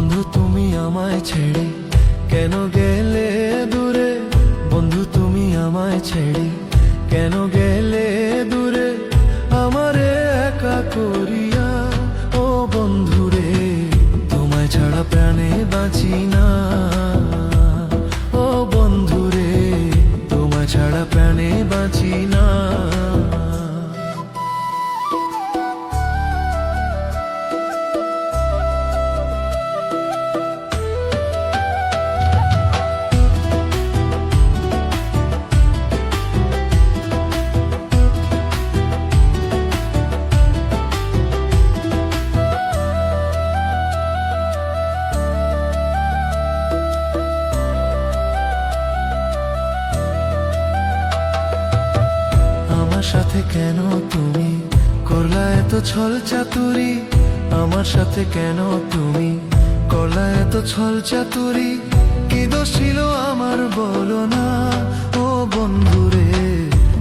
বন্ধু, তুমি আমায় ছেড়ে কেন গেলে দূরে? বন্ধু, তুমি আমায় ছেড়ে কেন গেলে দূরে? আমারে একা করি সাথে কেন তুমি? করলা এত ছল চাতুরি, আমার সাথে কেন তুমি? করলা এত ছল চাতুরি, কি ছিল আমার বলো না? ও বন্ধুরে,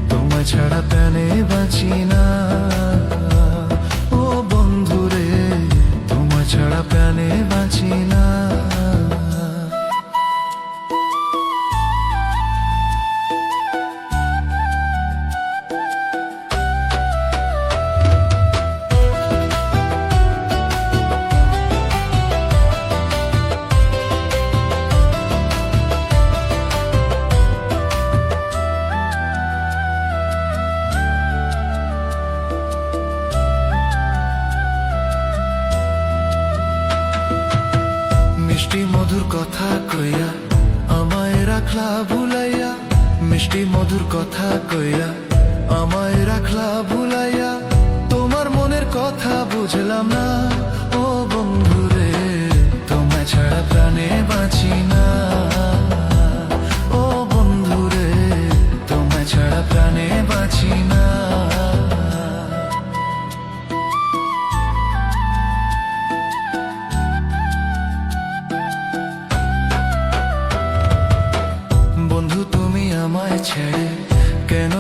তোমায় ছাড়া প্যানে বাঁচি না। ও বন্ধুরে, তোমায় ছাড়া প্যানে বাঁচি না। মধুর কথা কইয়া, আমায় রাখলা ভুলাইয়া, মিষ্টি মধুর কথা কইয়া, আমায় রাখলা ভুলাইয়া, তোমার মনের কথা বুঝলাম না। কেন